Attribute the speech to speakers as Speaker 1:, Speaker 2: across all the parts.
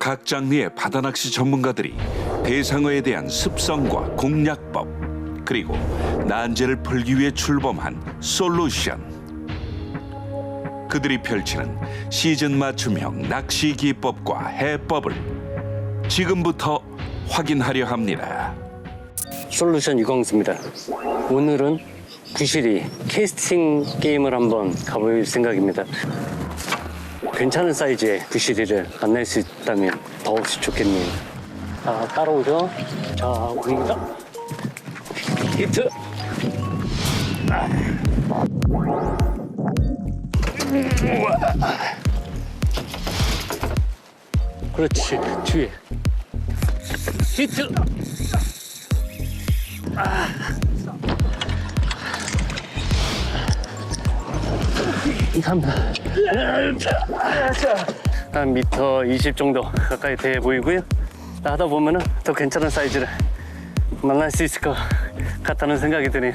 Speaker 1: 각 장르의 바다낚시 전문가들이 대상어에 대한 습성과 공략법 그리고 난제를 풀기 위해 출범한 솔루션 그들이 펼치는 시즌 맞춤형 낚시 기법과 해법을 지금부터 확인하려 합니다.
Speaker 2: 솔루션 유광수입니다. 오늘은 부실이 캐스팅 게임을 한번 가볼 생각입니다. 괜찮은 사이즈의 부실이를 만날 수 있다면 더없이 좋겠네요. 자, 따라오죠. 자, 옵니다. 히트! 아. 그렇지, 뒤에. 히트! 한 미터 20 정도 가까이 돼 보이고요. 하다 보면은 더 괜찮은 사이즈를 만날 수 있을 것 같다는 생각이 드네요.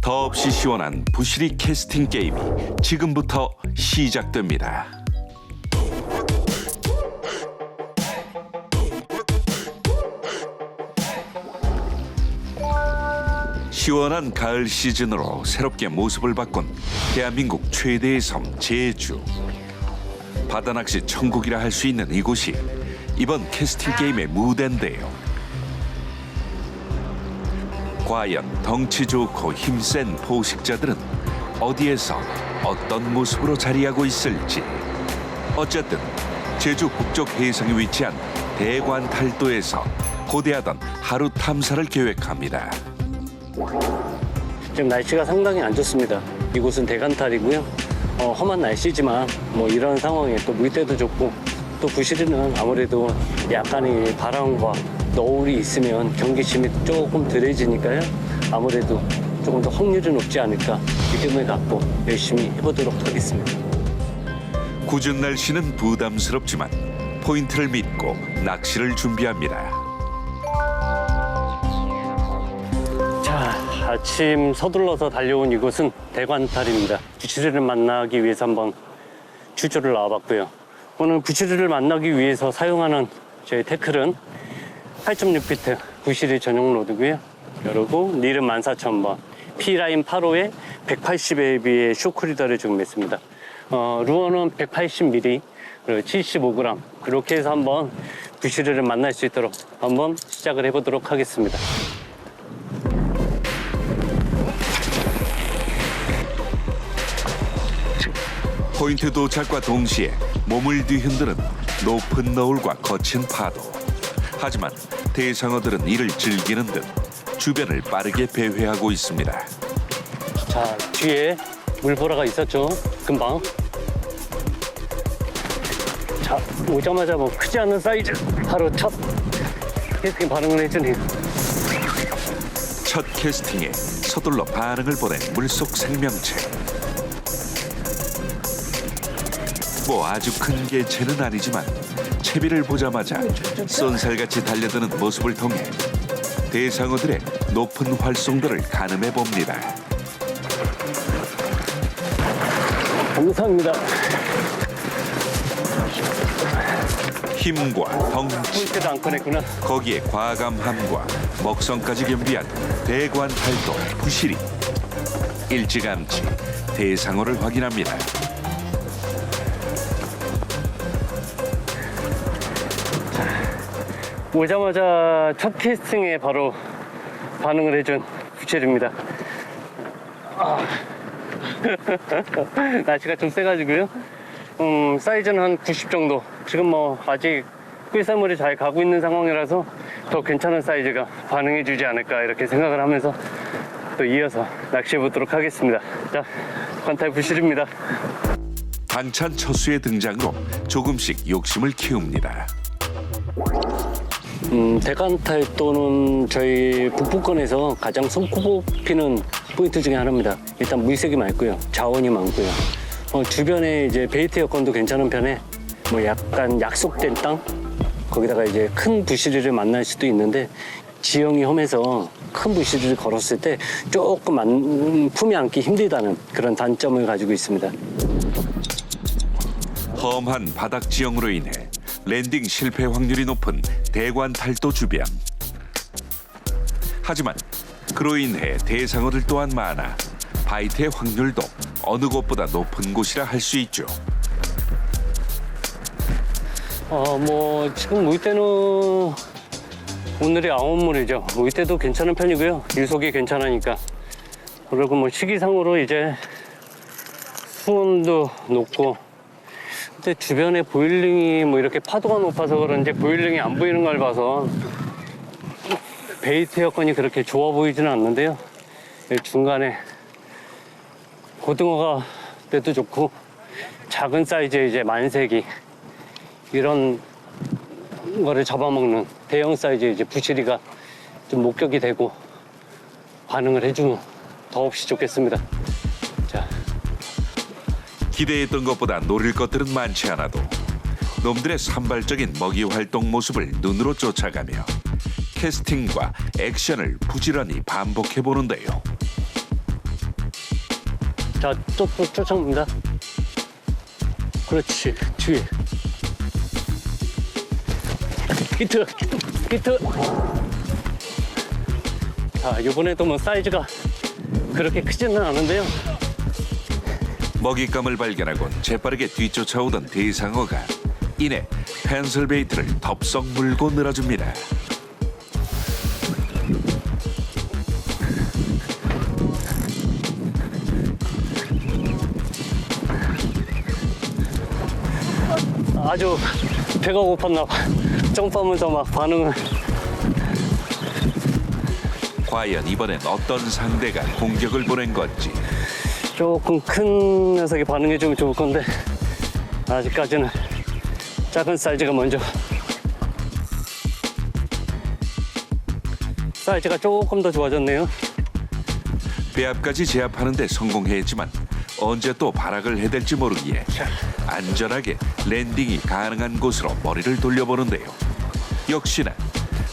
Speaker 1: 더없이 시원한 부시리 캐스팅 게임이 지금부터 시작됩니다. 시원한 가을 시즌으로 새롭게 모습을 바꾼 대한민국 최대의 섬 제주. 바다 낚시 천국이라 할 수 있는 이곳이 이번 캐스팅 게임의 무대인데요. 과연 덩치 좋고 힘센 포식자들은 어디에서 어떤 모습으로 자리하고 있을지 어쨌든 제주 북쪽 해상에 위치한 대관 탈도에서 고대하던 하루 탐사를 계획합니다.
Speaker 2: 지금 날씨가 상당히 안 좋습니다. 이곳은 대간탈이고요. 어, 험한 날씨지만 뭐 이런 상황에 또 물때도 좋고 또 부시리는 아무래도 약간의 바람과 너울이 있으면 경계심이 조금 덜해지니까요. 아무래도 조금 더 확률이 높지 않을까 믿음을 갖고 열심히 해보도록 하겠습니다.
Speaker 1: 굳은 날씨는 부담스럽지만 포인트를 믿고 낚시를 준비합니다.
Speaker 2: 아침 서둘러서 달려온 이곳은 대관탈입니다. 부치리를 만나기 위해서 한번 출조를 나와봤고요. 오늘 부치리를 만나기 위해서 사용하는 저희 태클은 8.6피트 부시리 전용 로드고요. 그리고 닐은 14,000번, P라인 8호에 180AB의 쇼크리더를 준비했습니다. 어, 루어는 180mm, 그리고 75g. 그렇게 해서 한번 부시리를 만날 수 있도록 한번 시작을 해보도록 하겠습니다.
Speaker 1: 포인트 도착과 동시에 몸을 뒤흔드는 높은 너울과 거친 파도. 하지만 대상어들은 이를 즐기는 듯 주변을 빠르게 배회하고 있습니다.
Speaker 2: 자, 뒤에 물보라가 있었죠. 금방. 자, 오자마자 뭐 크지 않은 사이즈. 바로 첫 캐스팅 반응을 해주네요.
Speaker 1: 첫 캐스팅에 서둘러 반응을 보낸 물속 생명체. 뭐 아주 큰 개체는 아니지만 채비를 보자마자 쏜살같이 달려드는 모습을 통해 대상어들의 높은 활성도를 가늠해 봅니다.
Speaker 2: 감사합니다.
Speaker 1: 힘과 덩치,
Speaker 2: 안 꺼냈구나.
Speaker 1: 거기에 과감함과 먹성까지 겸비한 대관탈도 부실이 일찌감치 대상어를 확인합니다.
Speaker 2: 오자마자 첫 캐스팅에 바로 반응을 해준 부채입니다. 아. 날씨가 좀 세가지고요. 음, 사이즈는 한 90 정도. 지금 뭐 아직 끌사물이 잘 가고 있는 상황이라서 더 괜찮은 사이즈가 반응해 주지 않을까 이렇게 생각을 하면서 또 이어서 낚시해 보도록 하겠습니다. 자, 관탈 부실입니다.
Speaker 1: 반찬 첫수의 등장으로 조금씩 욕심을 키웁니다.
Speaker 2: 음, 대관탈 또는 저희 북부권에서 가장 손꼽히는 포인트 중에 하나입니다. 일단 물색이 맑고요. 자원이 많고요. 어, 주변에 이제 베이트 여건도 괜찮은 편에 뭐 약간 약속된 땅 거기다가 이제 큰 부시리를 만날 수도 있는데 지형이 험해서 큰 부시리를 걸었을 때 조금 안, 품이 안기 힘들다는 그런 단점을 가지고 있습니다.
Speaker 1: 험한 바닥 지형으로 인해 랜딩 실패 확률이 높은 대관 탈도 주변. 하지만 그로 인해 대상어들 또한 많아 바이트의 확률도 어느 곳보다 높은 곳이라 할 수 있죠.
Speaker 2: 어, 뭐, 지금 무이 때는 오늘이 아홉물이죠. 무이 때도 괜찮은 편이고요. 유속이 괜찮으니까. 그리고 뭐 시기상으로 이제 수온도 높고. 근데 주변에 보일링이 뭐 이렇게 파도가 높아서 그런지 보일링이 안 보이는 걸 봐서 베이트 여건이 그렇게 좋아 보이지는 않는데요. 이 중간에 고등어가 때도 좋고 작은 사이즈의 이제 만세기 이런 거를 잡아먹는 대형 사이즈 이제 부시리가 좀 목격이 되고 반응을 해주면 더없이 좋겠습니다. 자,
Speaker 1: 기대했던 것보다 노릴 것들은 많지 않아도 놈들의 산발적인 먹이 활동 모습을 눈으로 쫓아가며 캐스팅과 액션을 부지런히 반복해 보는데요.
Speaker 2: 쫓, 쫓아옵니다. 그렇지, 뒤에. 히트, 히트. 자, 이번에도 뭐 사이즈가 그렇게 크지는 않은데요.
Speaker 1: 먹잇감을 발견하곤 재빠르게 뒤쫓아오던 대상어가 이내 펜슬 베이트를 덥석 물고 늘어줍니다.
Speaker 2: 아주 배가 고팠나 봐. 점프하면서 막 반응을.
Speaker 1: 과연 이번엔 어떤 상대가 공격을 보낸 건지
Speaker 2: 조금 큰 녀석이 반응해주면 좋을 건데 아직까지는 작은 사이즈가 먼저 사이즈가 조금 더 좋아졌네요
Speaker 1: 배합까지 제압하는데 성공했지만 언제 또 발악을 해댈지 모르기에 안전하게 랜딩이 가능한 곳으로 머리를 돌려보는데요. 역시나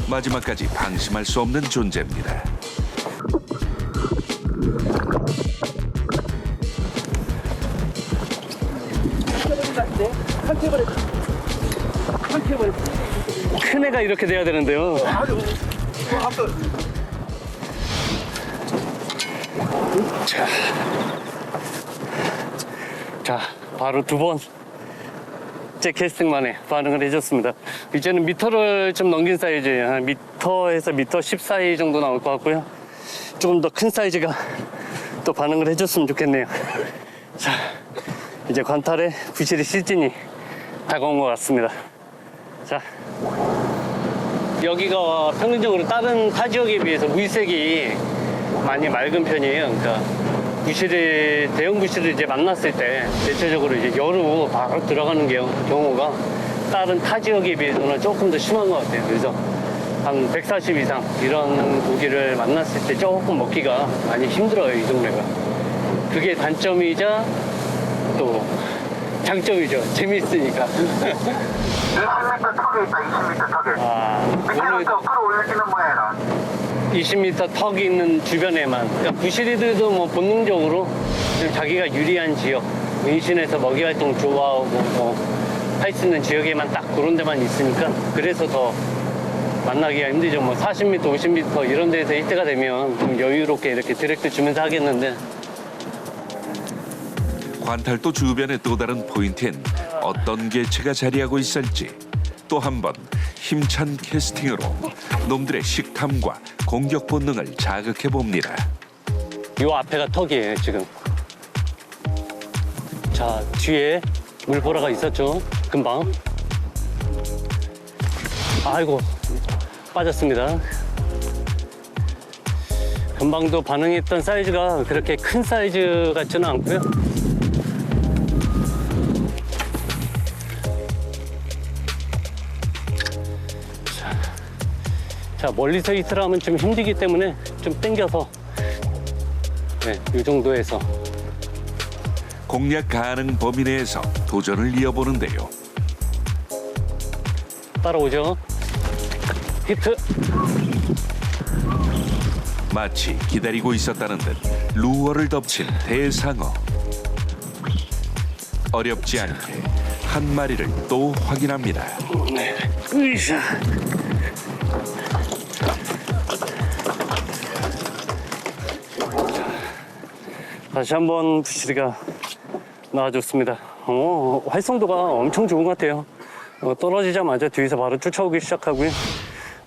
Speaker 1: 마지막까지 방심할 수 없는 존재입니다.
Speaker 2: 큰 애가 이렇게 돼야 되는데요 자, 자 바로 두 번째 캐스팅 만에 반응을 해줬습니다. 이제는 미터를 좀 넘긴 사이즈예요. 한 미터에서 미터 10 사이 정도 나올 것 같고요. 조금 더 큰 사이즈가 또 반응을 해줬으면 좋겠네요. 자, 이제 관탈에 부실이 시즌이 다가온 것 같습니다. 자, 여기가 평균적으로 다른 타 지역에 비해서 물색이 많이 맑은 편이에요. 그러니까 부실을 대형 부실을 이제 만났을 때 대체적으로 이제 여로 바로 들어가는 게- 경우가 다른 타 지역에 비해서는 조금 더 심한 것 같아요. 그래서 한 140 이상 이런 고기를 만났을 때 조금 먹기가 많이 힘들어요. 이 동네가. 그게 단점이자 또 장점이죠. 재밌으니까.
Speaker 3: 20m 턱에 있다, 20m 턱에.
Speaker 2: 아,
Speaker 3: 밑에부터
Speaker 2: 오늘도
Speaker 3: 끌어올리지는 모양이라.
Speaker 2: 20m 턱이 있는 주변에만 그러니까 부시리들도 뭐 본능적으로 좀 자기가 유리한 지역 인신에서 먹이 활동 좋아하고 뭐할 수 있는 지역에만 딱 그런 데만 있으니까 그래서 더 만나기가 힘들죠 뭐 40m 50m 이런 데서 이때가 되면 좀 여유롭게 이렇게 디렉트 주면서 하겠는데
Speaker 1: 관탈도 주변의 또 다른 포인트엔 어떤 개체가 자리하고 있을지 또 한 번 힘찬 캐스팅으로 놈들의 식탐과 공격 본능을 자극해 봅니다.
Speaker 2: 요 앞에가 턱이에요 지금. 자 뒤에 물보라가 있었죠? 금방. 아이고 빠졌습니다. 금방도 반응했던 사이즈가 그렇게 큰 사이즈 같지는 않고요 자 멀리서 있으라면 좀 힘들기 때문에 좀 당겨서 네, 이 정도에서
Speaker 1: 공략 가능 범위 내에서 도전을 이어보는데요.
Speaker 2: 따라오죠. 히트.
Speaker 1: 마치 기다리고 있었다는 듯 루어를 덮친 대상어. 어렵지 않게 한 마리를 또 확인합니다.
Speaker 2: 으쌰. 다시 한번 부시리가 나와줬습니다. 어, 활성도가 엄청 좋은 것 같아요. 어, 떨어지자마자 뒤에서 바로 쫓아오기 시작하고요.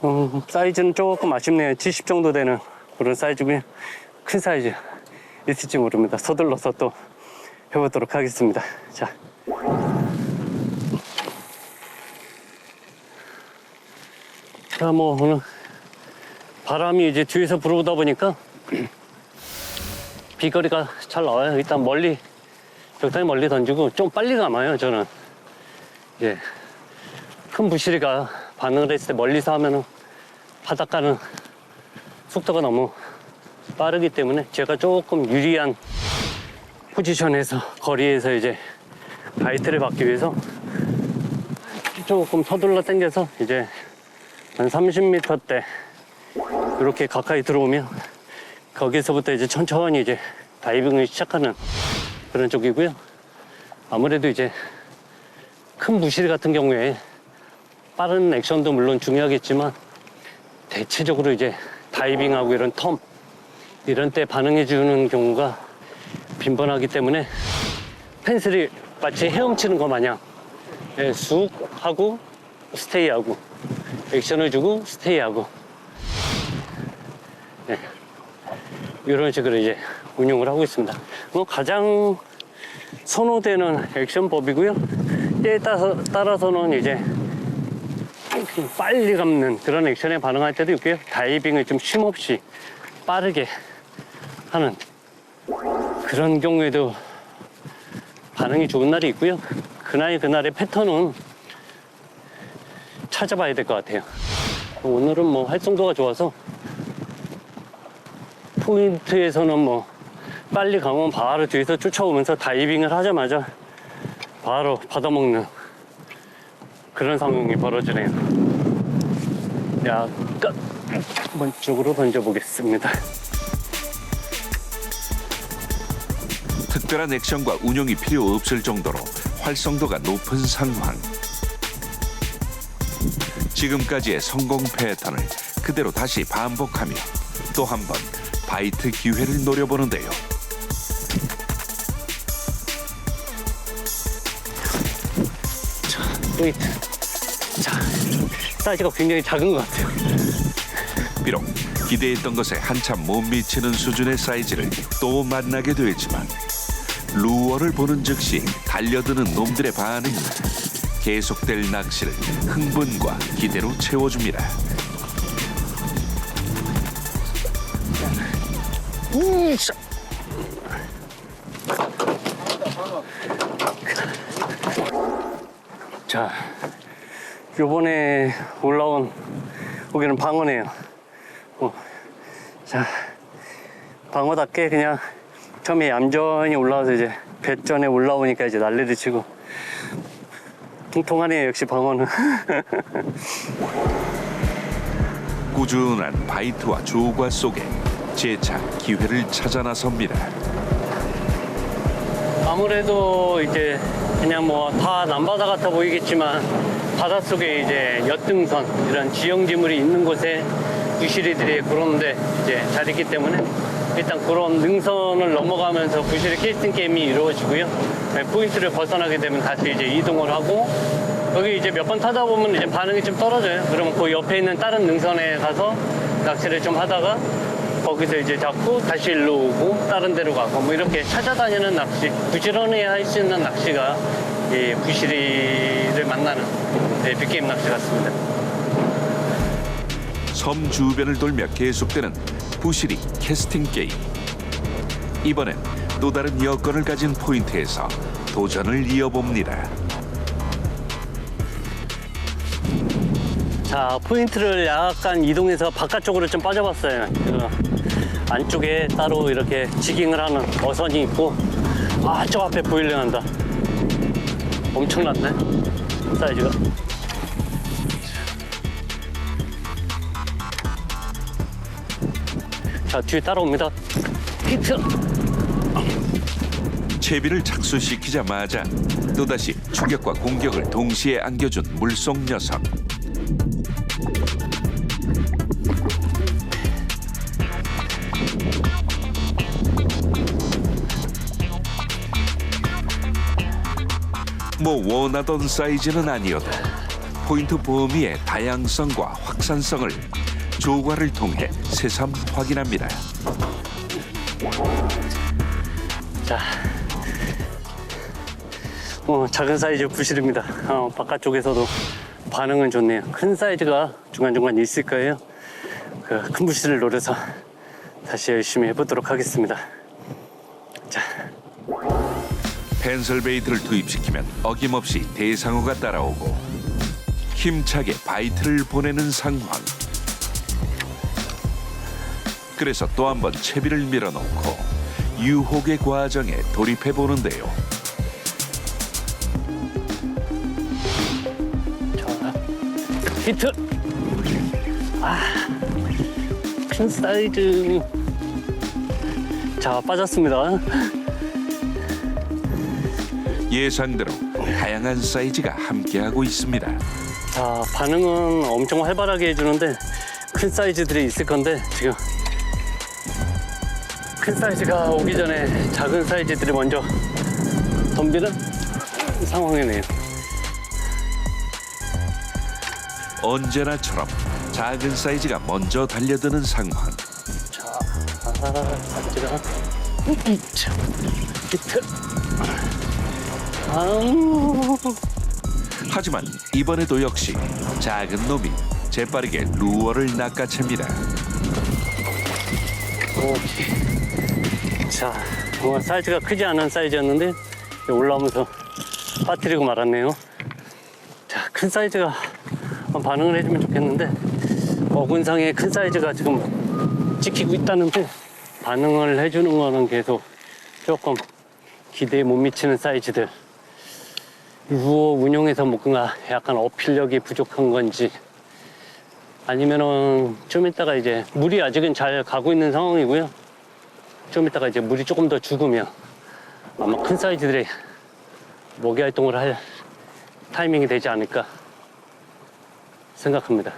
Speaker 2: 음, 사이즈는 조금 아쉽네요. 70 정도 되는 그런 사이즈고요. 큰 사이즈 있을지 모릅니다. 서둘러서 또 해보도록 하겠습니다. 자. 자, 뭐, 오늘 바람이 이제 뒤에서 불어오다 보니까 비거리가 잘 나와요. 일단 멀리, 적당히 멀리 던지고 좀 빨리 감아요, 저는. 예. 큰 부시리가 반응을 했을 때 멀리서 하면은 바닷가는 속도가 너무 빠르기 때문에 제가 조금 유리한 포지션에서 거리에서 이제 바이트를 받기 위해서 조금 서둘러 당겨서 이제 한 30m대 이렇게 가까이 들어오면 거기서부터 이제 천천히 이제 다이빙을 시작하는 그런 쪽이고요. 아무래도 이제 큰 부실 같은 경우에 빠른 액션도 물론 중요하겠지만 대체적으로 이제 다이빙하고 이런 텀 이런 때 반응해 주는 경우가 빈번하기 때문에 펜슬이 마치 헤엄치는 것 마냥 예, 쑥 하고 스테이하고 액션을 주고 스테이하고 네. 이런 식으로 이제 운용을 하고 있습니다. 뭐 가장 선호되는 액션법이고요. 때에 따라서, 따라서는 이제 빨리 감는 그런 액션에 반응할 때도 있고요. 다이빙을 좀 쉼없이 빠르게 하는 그런 경우에도 반응이 좋은 날이 있고요. 그날 그날의 패턴은 찾아봐야 될 것 같아요. 오늘은 뭐 활성도가 좋아서 포인트에서는 뭐 빨리 가면 바로 뒤에서 쫓아오면서 다이빙을 하자마자 바로 받아먹는 그런 상황이 벌어지네요. 약간 한번 쪽으로 던져보겠습니다.
Speaker 1: 특별한 액션과 운용이 필요 없을 정도로 활성도가 높은 상황. 지금까지의 성공 패턴을 그대로 다시 반복하며 또 한 번 바이트 기회를 노려보는데요.
Speaker 2: 포인트. 자, 사이즈가 굉장히 작은 것 같아요.
Speaker 1: 비록 기대했던 것에 한참 못 미치는 수준의 사이즈를 또 만나게 되지만 루어를 보는 즉시 달려드는 놈들의 반응은 계속될 낚시를 흥분과 기대로 채워줍니다.
Speaker 2: 으쌰. 자, 요번에 올라온 고기는 방어네요. 어, 자, 방어답게 그냥 처음에 얌전히 올라와서 이제 배전에 올라오니까 이제 난리를 치고 통통하네요, 역시 방어는.
Speaker 1: 꾸준한 바이트와 조과 속에 재차 기회를 찾아 나섭니다.
Speaker 2: 아무래도 이제 그냥 뭐 다 남바다 같아 보이겠지만 바닷속에 이제 엿등선 이런 지형지물이 있는 곳에 부시리들이 그런데 이제 잘 있기 때문에 일단 그런 능선을 넘어가면서 부시리 캐스팅 게임이 이루어지고요. 네, 포인트를 벗어나게 되면 다시 이제 이동을 하고 여기 이제 몇 번 타다 보면 이제 반응이 좀 떨어져요. 그럼 그 옆에 있는 다른 능선에 가서 낚시를 좀 하다가 거기서 이제 잡고 다시 일로 오고 다른 데로 가고 뭐 이렇게 찾아다니는 낚시 부지런히 할 수 있는 낚시가 이 부시리를 만나는 네, 빅게임 낚시 같습니다.
Speaker 1: 섬 주변을 돌며 계속되는 부시리 캐스팅 게임. 이번엔 또 다른 여건을 가진 포인트에서 도전을 이어봅니다.
Speaker 2: 자 포인트를 약간 이동해서 바깥쪽으로 좀 빠져봤어요. 그 안쪽에 따로 이렇게 지깅을 하는 어선이 있고 아 저 앞에 보일려 한다. 엄청난데 사이즈가. 자 뒤에 따라옵니다. 히트.
Speaker 1: 채비를 착수시키자마자 또다시 추격과 공격을 동시에 안겨준 물속 녀석. 뭐 원하던 사이즈는 아니어도 포인트 범위의 다양성과 확산성을 조과를 통해 새삼 확인합니다.
Speaker 2: 자, 어, 작은 사이즈 부실입니다. 어, 바깥쪽에서도 반응은 좋네요. 큰 사이즈가 중간중간 있을 거예요. 그 큰 부실을 노려서 다시 열심히 해보도록 하겠습니다. 자,
Speaker 1: 펜슬 베이트를 투입시키면 어김없이 대상어가 따라오고 힘차게 바이트를 보내는 상황. 그래서 또 한 번 채비를 밀어놓고 유혹의 과정에 돌입해 보는데요.
Speaker 2: 자, 히트! 아, 큰 사이즈. 자, 빠졌습니다.
Speaker 1: 예상대로 다양한 사이즈가 함께하고 있습니다.
Speaker 2: 자, 반응은 엄청 활발하게 해주는데 큰 사이즈들이 있을 건데 지금 큰 사이즈가 오기 전에 작은 사이즈들이 먼저 덤비는 상황이네요.
Speaker 1: 언제나처럼 작은 사이즈가 먼저 달려드는 상황.
Speaker 2: 자, 아, 사이즈가 이차 히트.
Speaker 1: 하지만 이번에도 역시 작은 놈이 재빠르게 루어를 낚아챕니다.
Speaker 2: 오케이. 자, 뭐 사이즈가 크지 않은 사이즈였는데 올라오면서 빠뜨리고 말았네요. 자, 큰 사이즈가 반응을 해주면 좋겠는데 어군상에 큰 사이즈가 지금 찍히고 있다는데 반응을 해주는 거는 계속 조금 기대에 못 미치는 사이즈들. 루어 운용에서 뭔가 약간 어필력이 부족한 건지 아니면은 좀 이따가 이제 물이 아직은 잘 가고 있는 상황이고요. 좀 이따가 이제 물이 조금 더 죽으면 아마 큰 사이즈들이 먹이 활동을 할 타이밍이 되지 않을까 생각합니다.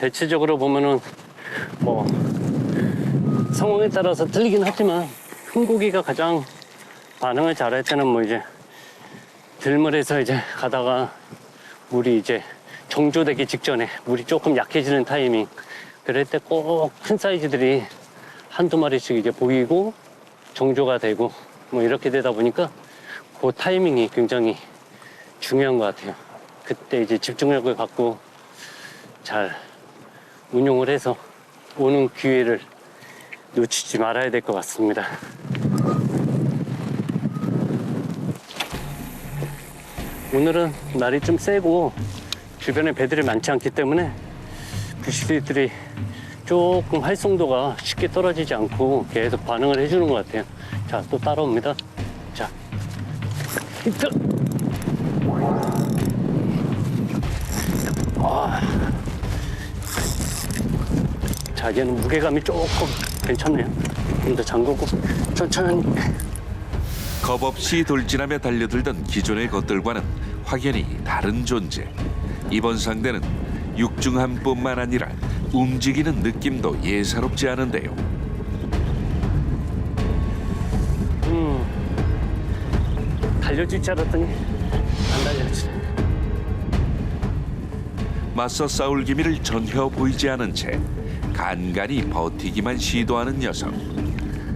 Speaker 2: 대체적으로 보면은 뭐 상황에 따라서 틀리긴 하지만 큰 고기가 가장 반응을 잘할 때는 뭐 이제 들물에서 이제 가다가 물이 이제 정조되기 직전에 물이 조금 약해지는 타이밍. 그럴 때 꼭 큰 사이즈들이 한두 마리씩 이제 보이고 정조가 되고 뭐 이렇게 되다 보니까 그 타이밍이 굉장히 중요한 것 같아요. 그때 이제 집중력을 갖고 잘 운용을 해서 오는 기회를 놓치지 말아야 될 것 같습니다 오늘은 날이 좀 세고 주변에 배들이 많지 않기 때문에 부시들이 조금 활성도가 쉽게 떨어지지 않고 계속 반응을 해주는 것 같아요. 자, 또 따라옵니다. 자, 히트! 아. 자, 얘는 무게감이 조금 괜찮네요. 좀 더 잠그고 천천히.
Speaker 1: 겁없이 돌진하며 달려들던 기존의 것들과는 확연히 다른 존재. 이번 상대는 육중함뿐만 아니라 움직이는 느낌도 예사롭지 않은데요.
Speaker 2: 달려줄 줄 알았더니 안 달려주네.
Speaker 1: 맞서 싸울 기미를 전혀 보이지 않은 채 간간히 버티기만 시도하는 녀석.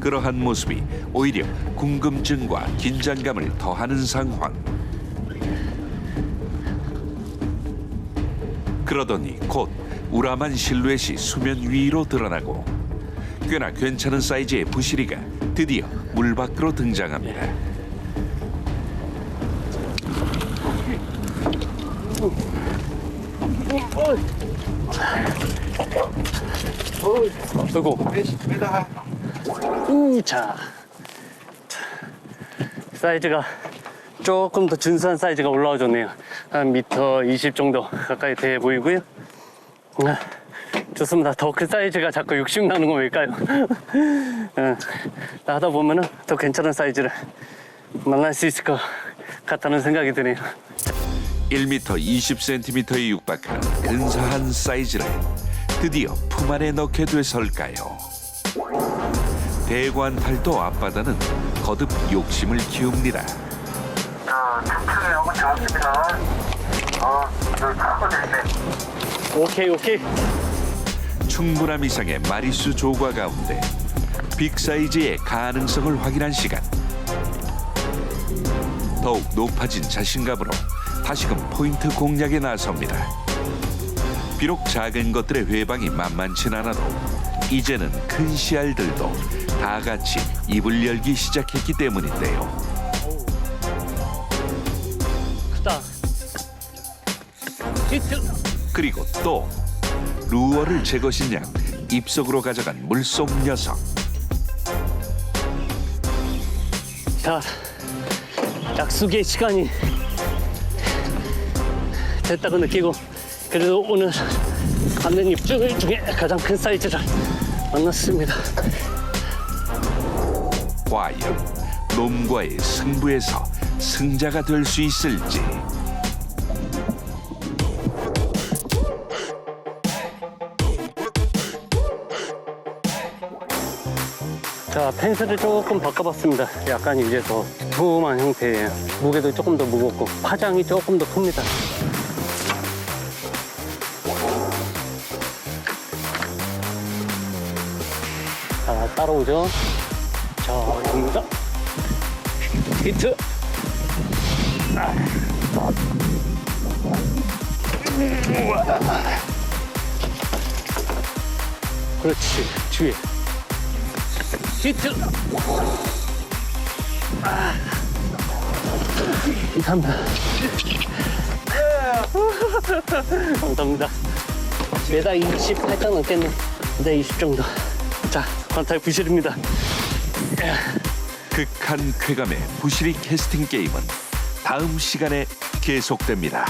Speaker 1: 그러한 모습이 오히려 궁금증과 긴장감을 더하는 상황. 그러더니 곧 우람한 실루엣이 수면 위로 드러나고 꽤나 괜찮은 사이즈의 부시리가 드디어 물 밖으로 등장합니다.
Speaker 2: 아이고. 우차. 사이즈가 조금 더 준수한 사이즈가 올라와줬네요. 한 미터 20 정도 가까이 돼 보이고요. 아, 좋습니다. 더 큰 사이즈가 자꾸 욕심 나는 건 왜일까요? 응, 하다 보면은 더 괜찮은 사이즈를 만날 수 있을 것 같다는 생각이 드네요.
Speaker 1: 1m 20cm에 육박하는 근사한 사이즈를 드디어 품 안에 넣게 돼설까요? 대관탈도 앞바다는 거듭 욕심을 키웁니다.
Speaker 3: 자, 하고 좋습니다. 어, 여기 타고 있네.
Speaker 2: 오케이 오케이.
Speaker 1: 충분함 이상의 마리수 조과 가운데 빅 사이즈의 가능성을 확인한 시간. 더욱 높아진 자신감으로 다시금 포인트 공략에 나섭니다. 비록 작은 것들의 회방이 만만치 않아도 이제는 큰 씨알들도 다 같이 입을 열기 시작했기 때문인데요.
Speaker 2: 히트.
Speaker 1: 그리고 또 루어를 제거신 양 입속으로 가져간 물속 녀석.
Speaker 2: 자, 약속의 시간이 됐다고 느끼고 그래도 오늘 받는 입질 중에 가장 큰 사이즈를 만났습니다.
Speaker 1: 과연 놈과의 승부에서 승자가 될 수 있을지.
Speaker 2: 자, 펜슬을 조금 바꿔봤습니다. 약간 이제 더 두툼한 형태예요. 무게도 조금 더 무겁고 파장이 조금 더 큽니다. 자, 따라오죠. 자, 여기입니다. 히트. 아. 그렇지, 뒤에. 히트. 아. 감사합니다. 감사합니다. 20 살짝 넘겠네. 메다 20 정도. 자, 관탈 부실입니다.
Speaker 1: 극한 쾌감의 부시리 캐스팅 게임은 다음 시간에 계속됩니다.